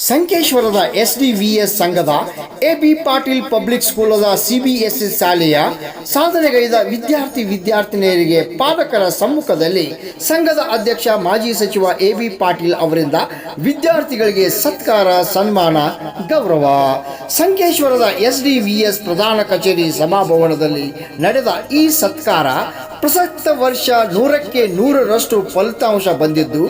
ಸಂಕೇಶ್ವರದ S ಸಂಘದ A B Patil public ಸ್ಕೂಲದ CBSE ಶಾಲೆಯ ಸಾಧನೆಗೈದ ವಿದ್ಯಾರ್ಥಿ ವಿದ್ಯಾರ್ಥಿನಿಯರಿಗೆ ಪಾಲಕರ ಸಮ್ಮುಖದಲ್ಲಿ ಸಂಘದ ಅಧ್ಯಕ್ಷ ಮಾಜಿ ಸಚಿವ ಎ ಬಿ ಪಾಟೀಲ್ ಅವರಿಂದ ವಿದ್ಯಾರ್ಥಿಗಳಿಗೆ ಸತ್ಕಾರ, ಸನ್ಮಾನ, ಗೌರವ. ಸಂಕೇಶ್ವರದ ಎಸ್ ಪ್ರಧಾನ ಕಚೇರಿ ಸಭಾಭವನದಲ್ಲಿ ನಡೆದ ಈ ಸತ್ಕಾರ ಪ್ರಸಕ್ತ ವರ್ಷ ನೂರಕ್ಕೆ ನೂರರಷ್ಟು ಫಲಿತಾಂಶ ಬಂದಿದ್ದು,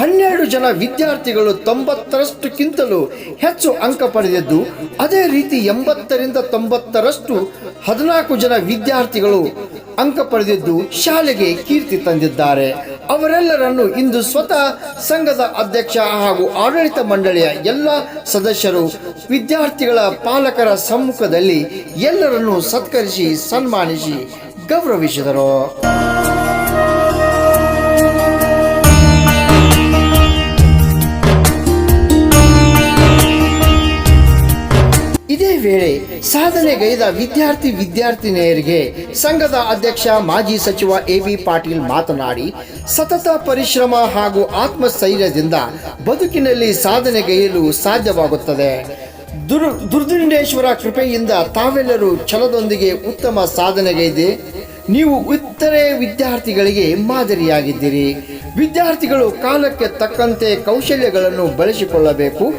ಹನ್ನೆರಡು ಜನ ವಿದ್ಯಾರ್ಥಿಗಳು ತೊಂಬತ್ತರಷ್ಟಕ್ಕಿಂತಲೂ ಹೆಚ್ಚು ಅಂಕ ಪಡೆದಿದ್ದು, ಅದೇ ರೀತಿ ಎಂಬತ್ತರಿಂದ ತೊಂಬತ್ತರಷ್ಟು ಹದಿನಾಲ್ಕು ಜನ ವಿದ್ಯಾರ್ಥಿಗಳು ಅಂಕ ಪಡೆದಿದ್ದು ಶಾಲೆಗೆ ಕೀರ್ತಿ ತಂದಿದ್ದಾರೆ. ಅವರೆಲ್ಲರನ್ನು ಇಂದು ಸ್ವತಃ ಸಂಘದ ಅಧ್ಯಕ್ಷ ಹಾಗೂ ಆಡಳಿತ ಮಂಡಳಿಯ ಎಲ್ಲ ಸದಸ್ಯರು, ವಿದ್ಯಾರ್ಥಿಗಳ ಪಾಲಕರ ಸಮ್ಮುಖದಲ್ಲಿ ಎಲ್ಲರನ್ನು ಸತ್ಕರಿಸಿ ಸನ್ಮಾನಿಸಿ. ಗೌರವಿಸಿದರು ಇದೇ ವೇಳೆ ಸಾಧನೆಗೈದ ವಿದ್ಯಾರ್ಥಿ ವಿದ್ಯಾರ್ಥಿನಿಯರಿಗೆ ಸಂಘದ ಅಧ್ಯಕ್ಷ, ಮಾಜಿ ಸಚಿವ ಎ ಬಿ ಪಾಟೀಲ್ ಮಾತನಾಡಿ, ಸತತ ಪರಿಶ್ರಮ ಹಾಗೂ ಆತ್ಮಸ್ಥೈರ್ಯದಿಂದ ಬದುಕಿನಲ್ಲಿ ಸಾಧನೆಗೈಯಲು ಸಾಧ್ಯವಾಗುತ್ತದೆ. ದುರ್ ದುರ್ದಿಂಡೇಶ್ವರ ಕೃಪೆಯಿಂದ ತಾವೆಲ್ಲರೂ ಛಲದೊಂದಿಗೆ ಉತ್ತಮ ಸಾಧನೆಗೈದೆ ನೀವು ಇತರೆ ವಿದ್ಯಾರ್ಥಿಗಳಿಗೆ ಮಾದರಿಯಾಗಿದ್ದೀರಿ. ವಿದ್ಯಾರ್ಥಿಗಳು ಕಾಲಕ್ಕೆ ತಕ್ಕಂತೆ ಕೌಶಲ್ಯಗಳನ್ನು ಬಳಸಿಕೊಳ್ಳಬೇಕು.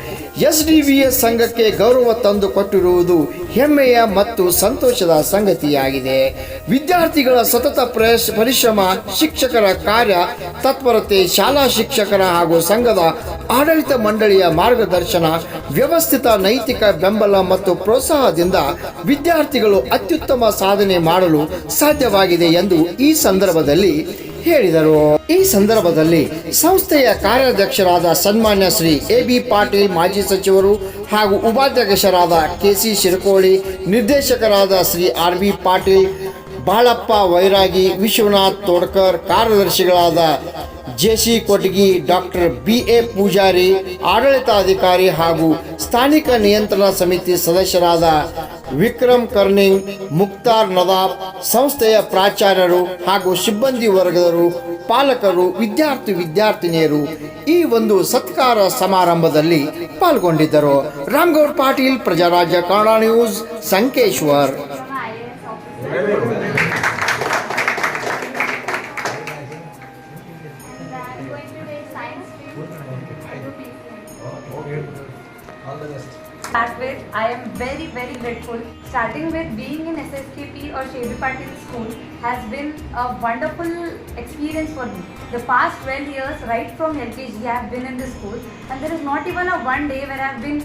ಎಸ್ ಡಿ ವಿ ಎಸ್ ಸಂಘಕ್ಕೆ ಗೌರವ ತಂದು ಕೊಟ್ಟಿರುವುದು ಹೆಮ್ಮೆಯ ಮತ್ತು ಸಂತೋಷದ ಸಂಗತಿಯಾಗಿದೆ. ವಿದ್ಯಾರ್ಥಿಗಳ ಸತತ ಪರಿಶ್ರಮ, ಶಿಕ್ಷಕರ ಕಾರ್ಯ, ತತ್ಪರತೆ, ಶಾಲಾ ಶಿಕ್ಷಕರ ಹಾಗೂ ಸಂಘದ ಆಡಳಿತ ಮಂಡಳಿಯ ಮಾರ್ಗದರ್ಶನ, ವ್ಯವಸ್ಥಿತ ನೈತಿಕ ಬೆಂಬಲ ಮತ್ತು ಪ್ರೋತ್ಸಾಹದಿಂದ ವಿದ್ಯಾರ್ಥಿಗಳು ಅತ್ಯುತ್ತಮ ಸಾಧನೆ ಮಾಡಲು ಸಾಧ್ಯವಾಗಿದೆ ಎಂದು ಈ ಸಂದರ್ಭದಲ್ಲಿ ಹೇಳಿದರು. ಈ ಸಂದರ್ಭದಲ್ಲಿ ಸಂಸ್ಥೆಯ ಕಾರ್ಯಾಧ್ಯಕ್ಷರಾದ ಸನ್ಮಾನ್ಯ ಶ್ರೀ ಎ ಬಿ ಪಾಟೀಲ್, ಮಾಜಿ ಸಚಿವರು ಹಾಗೂ ಉಪಾಧ್ಯಕ್ಷರಾದ ಕೆ ಸಿ ಶಿರಕೋಳಿ, ನಿರ್ದೇಶಕರಾದ ಶ್ರೀ ಆರ್ ಬಿ ಪಾಟೀಲ್, ಬಾಳಪ್ಪ ವೈರಾಗಿ, ವಿಶ್ವನಾಥ್ ತೋಡ್ಕರ್, ಕಾರ್ಯದರ್ಶಿಗಳಾದ J C Kotagi, doctor B A Pujari, ಆಡಳಿತಾಧಿಕಾರಿ ಹಾಗೂ ಸ್ಥಾನಿಕ ನಿಯಂತ್ರಣ ಸಮಿತಿ ಸದಸ್ಯರಾದ ವಿಕ್ರಮ್ ಕರ್ನಿಂಗ್ ಮುಕ್ತಾರ್ ನದಾಬ್ ಸಂಸ್ಥೆಯ ಪ್ರಾಚಾರ್ಯರು ಹಾಗೂ ಸಿಬ್ಬಂದಿ ವರ್ಗದರು ಪಾಲಕರು, ವಿದ್ಯಾರ್ಥಿ ವಿದ್ಯಾರ್ಥಿನಿಯರು ಈ ಒಂದು ಸತ್ಕಾರ ಸಮಾರಂಭದಲ್ಲಿ ಪಾಲ್ಗೊಂಡಿದ್ದರು. Ramgoud Patil, Prajarajya Kannada news, Sankeshwar. grateful. Starting with being in SSKP or Shebi Patil school has been a wonderful experience for me. The past 12 years, right from LKG, I have been in this school, and there is not even a one day where I have been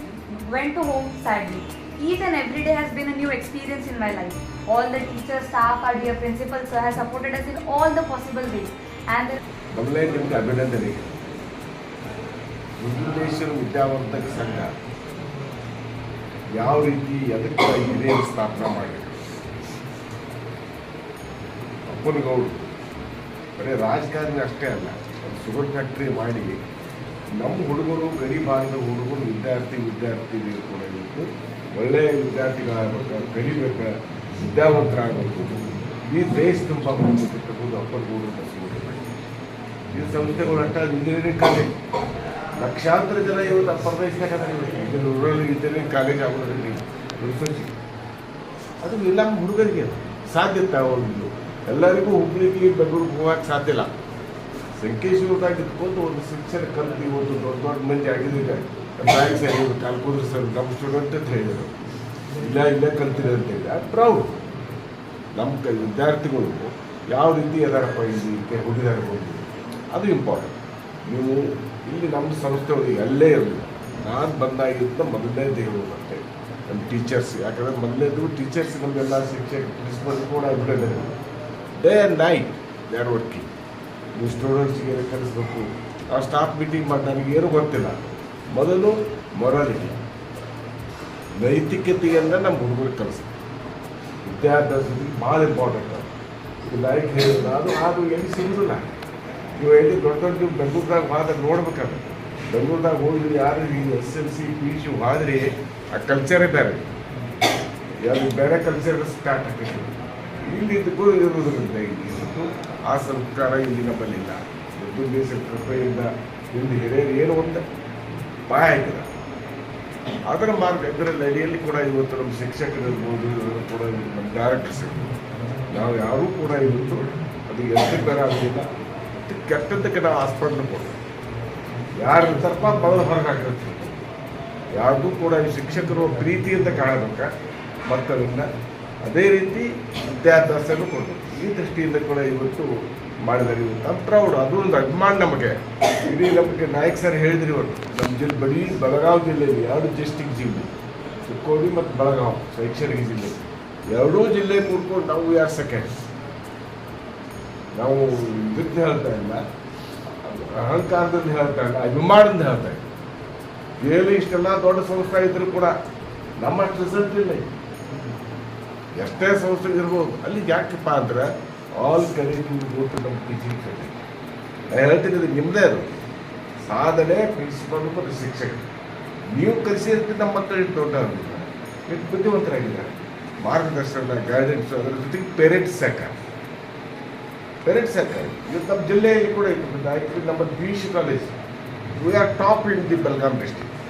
went to home sadly. Each and every day has been a new experience in my life. All the teachers, staff, our dear principal sir has supported us in all the possible ways. And the ಮೊದಲೇ ನಿಮಗೆ ಅಭಿನಂದನೆ ರುದ್ರೇಶ್ವರ ವಿದ್ಯಾವರ್ಧಕ ಸಂಘ ಯಾವ ರೀತಿ ಅದಕ್ಕೆ ಇದೇ ಸ್ಥಾಪನೆ ಮಾಡಿ ಅಪ್ಪನಗೌಡರು, ಬರೀ ರಾಜಕಾರಣಿ ಅಷ್ಟೇ ಅಲ್ಲ, ಒಂದು ಸುಗರ್ ಫ್ಯಾಕ್ಟ್ರಿ ಮಾಡಿ ನಮ್ಮ ಹುಡುಗರು ಗರೀಬಾಗದ ಹುಡುಗರು ವಿದ್ಯಾರ್ಥಿ ವಿದ್ಯಾರ್ಥಿ ಕೊಡಬೇಕು ಒಳ್ಳೆಯ ವಿದ್ಯಾರ್ಥಿಗಳಾಗಬೇಕು, ಕಲಿಬೇಕು, ವಿದ್ಯಾವಂತರಾಗಬೇಕು. ಈ ದೇಶ ತುಂಬ ಬಂದಿರ್ತಕ್ಕಂಥದ್ದು ಅಪ್ಪನಗೌಡರು ಅಂತ ಈ ಸಂಸ್ಥೆಗಳು ಇಂಜಿನಿಯರಿಂಗ್ ಕಾಲೇಜ್. ಲಕ್ಷಾಂತರ ಜನ ಇವತ್ತು ಇದು ರೂರಲ್ ಇಂಜಿನಿಯರಿಂಗ್ ಕಾಲೇಜ್ ಆಗೋದ್ರಲ್ಲಿ ರಿಸರ್ಚ್ ಅದು ಇಲ್ಲ ಹುಡುಗರಿಗೆ ಸಾಧ್ಯ ಒಂದು. ಎಲ್ಲರಿಗೂ ಹುಬ್ಳಿಗೆ ಬೆಂಗಳೂರಿಗೆ ಹೋಗಕ್ಕೆ ಸಾಧ್ಯ ಇಲ್ಲ. ಸಂಕೇಶ್ವರದಾಗ ಇಟ್ಕೊಂಡು ಒಂದು ಶಿಕ್ಷಣ ಕಲ್ತು, ಒಂದು ದೊಡ್ಡ ದೊಡ್ಡ ಮಂದಿ ಬ್ಯಾಂಕ್ಸ್ ಹೇಳಿದ್ರು ಕಾಲ್ಕೋದ್ರು ಸರ್, ನಮ್ಮ ಸ್ಟೂಡೆಂಟ್ ಅಂತ ಹೇಳಿದರು. ಇಲ್ಲ ಇಲ್ಲ ಕಲ್ತಿದೆ ಅಂತ ಹೇಳಿ ಅದು ಪ್ರೌಡ್ ನಮ್ಮ ಕೈ, ವಿದ್ಯಾರ್ಥಿಗಳು ಯಾವ ರೀತಿ ಅದಾರಪ್ಪ ಇಲ್ಲಿ ಹುಡುಗಿದಾರ ಅದು ಇಂಪಾರ್ಟೆಂಟ್ ನೀವು ಇಲ್ಲಿ ನಮ್ಮ ಸಂಸ್ಥೆಯವರು ಎಲ್ಲೇ ಇರಲಿ. ನಾನು ಬಂದಾಗಿದ್ದ ಮೊದಲನೇ ದೇವರು ಮತ್ತೆ. ನಮ್ಮ ಟೀಚರ್ಸ್ ಯಾಕಂದರೆ ಮೊದಲನೇದು ಟೀಚರ್ಸ್ ನಮಗೆಲ್ಲ ಶಿಕ್ಷಕ ಪ್ರಿನ್ಸಿಪಲ್ ಕೂಡ ಬಿಡೋದಿಲ್ಲ day and night they are working ನೀವು ಸ್ಟೂಡೆಂಟ್ಸ್ಗೆ ಕಲಿಸ್ಬೇಕು ಆ ಸ್ಟಾಫ್ ಮೀಟಿಂಗ್ ಮಾಡಿ ನನಗೇನು ಗೊತ್ತಿಲ್ಲ. ಮೊದಲು ಮೊರಾಲಿಟಿ ನೈತಿಕತೆಯನ್ನು ನಮ್ಮ ಹುಡುಗರಿಗೆ ಕಲಿಸ್ಬೇಕು. ವಿದ್ಯಾಭ್ಯಾಸದಲ್ಲಿ ಭಾಳ ಇಂಪಾರ್ಟೆಂಟ್ ಅದು ಲೈಕ್ ಹೇಳಿದ್ರೆ ಅದು ಅದು ಎಲ್ಲಿ ಸಿಗುದಿಲ್ಲ. ನೀವು ಹೇಳಿ ದೊಡ್ಡ ದೊಡ್ಡ ನೀವು ಬೆಂಗಳೂರಾಗ ಹೋದಾಗ ನೋಡ್ಬೇಕಾದ್ರೆ ಬೆಂಗಳೂರ್ದಾಗ ಹೋಗಿ ಯಾರು ಈ S L C, P U ಹೋದ್ರೆ ಆ ಕಲ್ಚರೇ ಬೇರೆ ಯಾರು ಬೇರೆ ಕಲ್ಚರ್ ಸ್ಟಾರ್ಟ್ ಆಗ್ತದೆ ಇಲ್ಲಿದ್ದಕ್ಕೂ ಇರುವುದರಿಂದ ಇಲ್ಲಿ ಇವತ್ತು ಆ ಸಂಸ್ಕಾರ ಇಲ್ಲಿ ನಮ್ಮಲ್ಲಿಲ್ಲ ಎದ್ದು ದೇಶದ ಕೃಪೆಯಿಂದ ಇಲ್ಲಿ ಹಿರಿಯರು ಏನು ಒಂದು ಪಾಯ ಆಯ್ತದ ಅದರ ಮಾರ್ಗ ಇದರ ಅಡಿಯಲ್ಲಿ ಕೂಡ ಇವತ್ತು ನಮ್ಮ ಶಿಕ್ಷಕರು ಇರ್ಬೋದು ಇವರು ಕೂಡ ನಮ್ಮ ಡೈರೆಕ್ಟರ್ಸ್ ಇರ್ಬೋದು. ನಾವು ಯಾರೂ ಕೂಡ ಇವತ್ತು ಅದು ಎಷ್ಟು ಬೇರೆ ಆಗಲಿಲ್ಲ. ಕೆಟ್ಟದ್ದಕ್ಕೆ ನಾವು ಆಸ್ಪತ್ರೆ ಕೊಡ್ತೀವಿ ಯಾರು ತಪ್ಪ ಮೊದಲು ಹೊರಗೆ ಹಾಕಿರ್ತೀವಿ ಯಾರಿಗೂ ಕೂಡ ಈ ಶಿಕ್ಷಕರು ಪ್ರೀತಿಯಿಂದ ಕಾಣಬೇಕ. ಮಕ್ಕಳನ್ನ ಅದೇ ರೀತಿ ವಿದ್ಯಾಭ್ಯಾಸನೂ ಕೊಡಬೇಕು ಈ ದೃಷ್ಟಿಯಿಂದ ಕೂಡ ಇವತ್ತು ಇವತ್ತು ಅದು ಪ್ರೌಡ್ ಅದು ಒಂದು ಅಭಿಮಾನ ನಮಗೆ. ಇಡೀ ನಮಗೆ ನಾಯಕ್ ಸರ್ ಹೇಳಿದ್ರಿ ಇವತ್ತು ನಮ್ಮ ಜಿಲ್ಲೆ ಬರೀ ಬೆಳಗಾವಿ ಜಿಲ್ಲೆಯಲ್ಲಿ ಎರಡು ಡಿಸ್ಟಿಕ್ ಜಿಲ್ಲೆ. ಚಿಕ್ಕೋಡಿ ಮತ್ತು ಬೆಳಗಾವಿ, ಶೈಕ್ಷಣಿಕ ಜಿಲ್ಲೆ. ಎರಡೂ ಜಿಲ್ಲೆ ಕೂಡ್ಕೊಂಡು ನಾವು ಯಾರು ಸೆಕೆಂಡ್? ನಾವು ಇದಕ್ಕೆ ಹೇಳ್ತಾ ಇಲ್ಲ. ಅಹಂಕಾರದಿಂದ ಹೇಳ್ತಾ ಇಲ್ಲ. ಅಭಿಮಾನದಿಂದ ಹೇಳ್ತಾ ಇಲ್ಲ. ಏನು ಇಷ್ಟೆಲ್ಲ ದೊಡ್ಡ ಸಂಸ್ಥೆ ಇದ್ರು ಕೂಡ ನಮ್ಮಷ್ಟು ರಿಸಲ್ಟ್ ಇಲ್ಲ ಎಷ್ಟೇ ಸಂಸ್ಥೆ ಇರ್ಬೋದು. ಅಲ್ಲಿ ಯಾಕಪ್ಪ ಅಂದ್ರೆ ಆಲ್ ಕರೆಕ್ಟಿವ್ ಗೋಟು ನಮ್ಮ ಟೀಚಿಂಗ್ ಕಡೆ ಹೇಳ್ತೀನಿ ಇದು ನಿಮ್ಮದೇ ಅದು. ಸಾಧನೆ ಪ್ರಿನ್ಸಿಪಲ್ ಮತ್ತು ಶಿಕ್ಷಕ ನೀವು ಕಲಿಸಿರ್ತೀವಿ ನಮ್ಮ ಮಕ್ಕಳು ಇಟ್ಟು ದೊಡ್ಡ ಆಗಿದ್ದಾರೆ ಬುದ್ಧಿವಂತರಾಗಿದ್ದಾರೆ? ಮಾರ್ಗದರ್ಶನ ಗೈಡೆನ್ಸ್ ಅದರ ಜೊತೆಗೆ ಪೇರೆಂಟ್ಸ್ ಸಹಕಾರ. ಪೇರೆಂಟ್ಸ್ ಸಹಕಾರ ಇದು ನಮ್ಮ ಜಿಲ್ಲೆಯಲ್ಲಿ ಕೂಡ ಇತ್ತು ನಮ್ಮ P U C college V R top in the Belgaum district